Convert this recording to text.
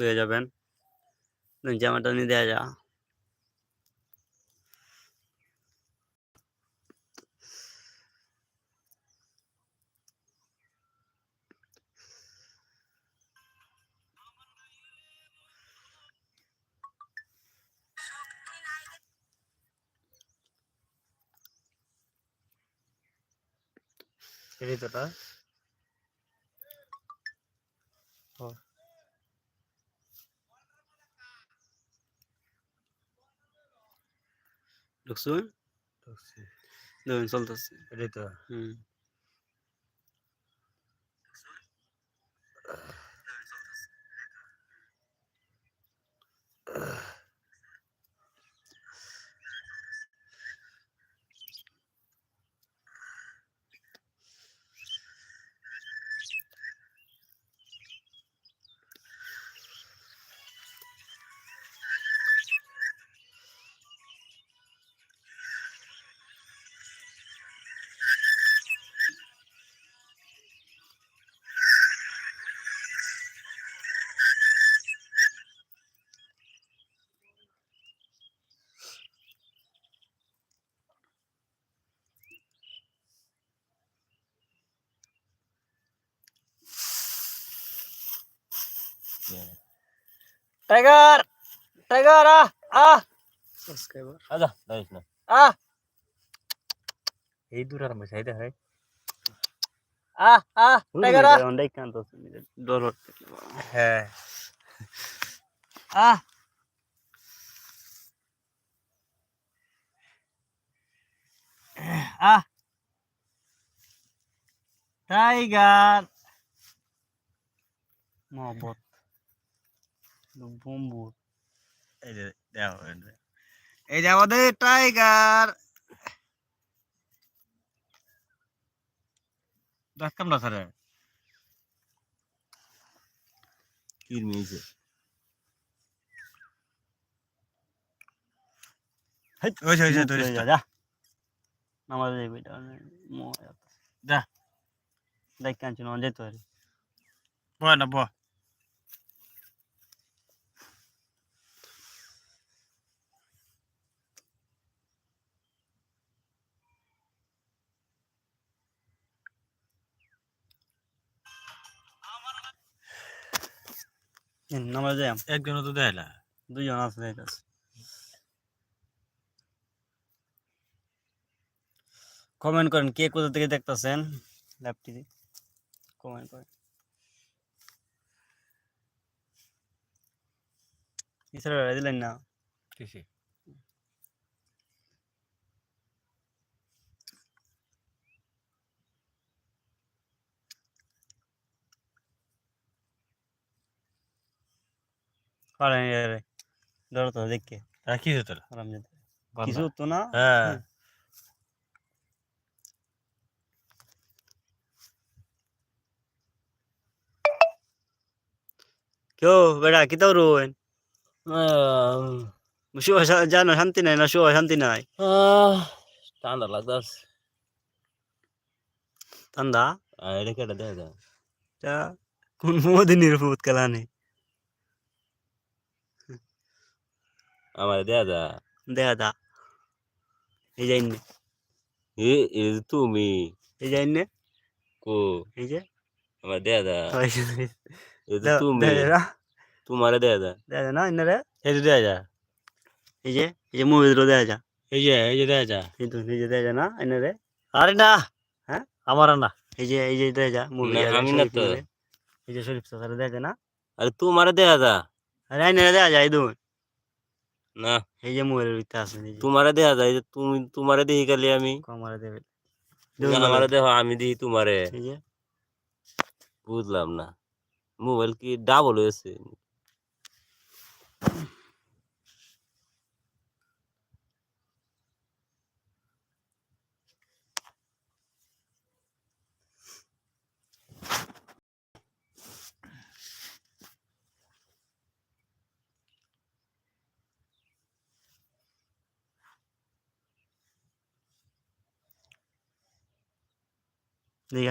হয়ে যাবেন জামাটা নিয়ে দেওয়া যা এটাই তোটা ঢুকছুন দেখুন চলতেছে এটাই তো হুম টাইগার টাইগার আ আ সাবস্ক্রাইবার আজা যাইস না আ এই দূর আর মশাই দে হয় আ আ টাইগার আ অনেক কান্ত ডর হ্যাঁ আ আ টাইগার মহব্বত বম্বুর এই যে দেখো এই যে। আমাদের টাইগার দেখতাম না স্যার কি মিয়েছে ওইছে ওইছে ধরিস যা যা। নামাজ যাইবে এটা যা। দেখ কাঞ্চন যেতে পারে বয় না বয়। নামাজ যাই। একজন তো দেয় না। দুজন আছে যাইতেছে কমেন্ট করেন কে কোথা থেকে দেখতেছেন? ল্যাপটিতে কমেন্ট করেন। এছাড়া দিলেন না? কিসে পারেন ধরো তো দেখকে আর কি হতো রমজান কিছু তো না হ্যাঁ। কেউ বেড়া কি তাও রোয়েন শুভ জানো শান্তি নাই না শুভ শান্তি নাই। ঠান্ডা এটা কেটে দেয় কোন মোদিনীর ভূত খেলা আমার দেয়া যা দেখা দা। এই যাই নে এ এ তুমি। এই যাই নে কো। এই যে। আমার দেয়া যা যে, এ তুমি। যা, তোমারে দেয়া যা দেখা যা না ইন্না রে। এই যে দেয়া যা এই যে এই যে মুভির দেখা যা। এই যে এই যে দেয়া যা। এই তো এই যে দেখা যা না ইন্না রে। আরে না। হ্যাঁ? আমার না। এই যে এই যে দেখা যা মুভি আমি না তো। এই যে শরীফ সাথে দেখা যা না। আরে তোমারে দেয়া যা আরে আইনা দেখা যায় দুন না? এই যে মোবাইলের ভিতরে আছে তোমারে দেখা যায় যে তুমি তোমারে দেখি খালি আমি। আমারে দেবে? আমারে দেখো আমি দেখি তোমারে। বুঝলাম না। মোবাইল কি ডাবল হয়েছে? দেখা